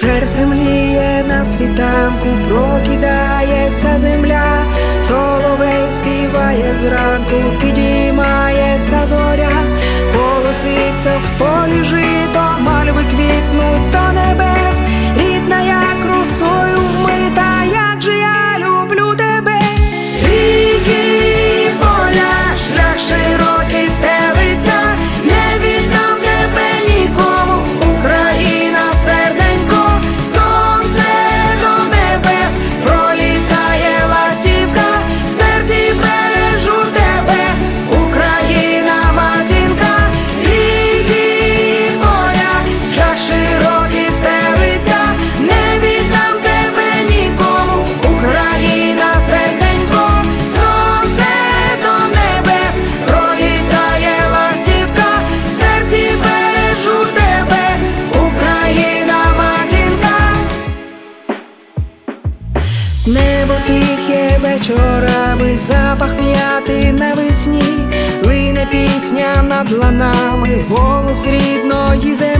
Серце мліє на світанку, прокидається земля, соловей співає зранку, підіймається зоря. Небо тихе вечорами, запах п'яти навесні, лине пісня над ланами, голос рідної землі.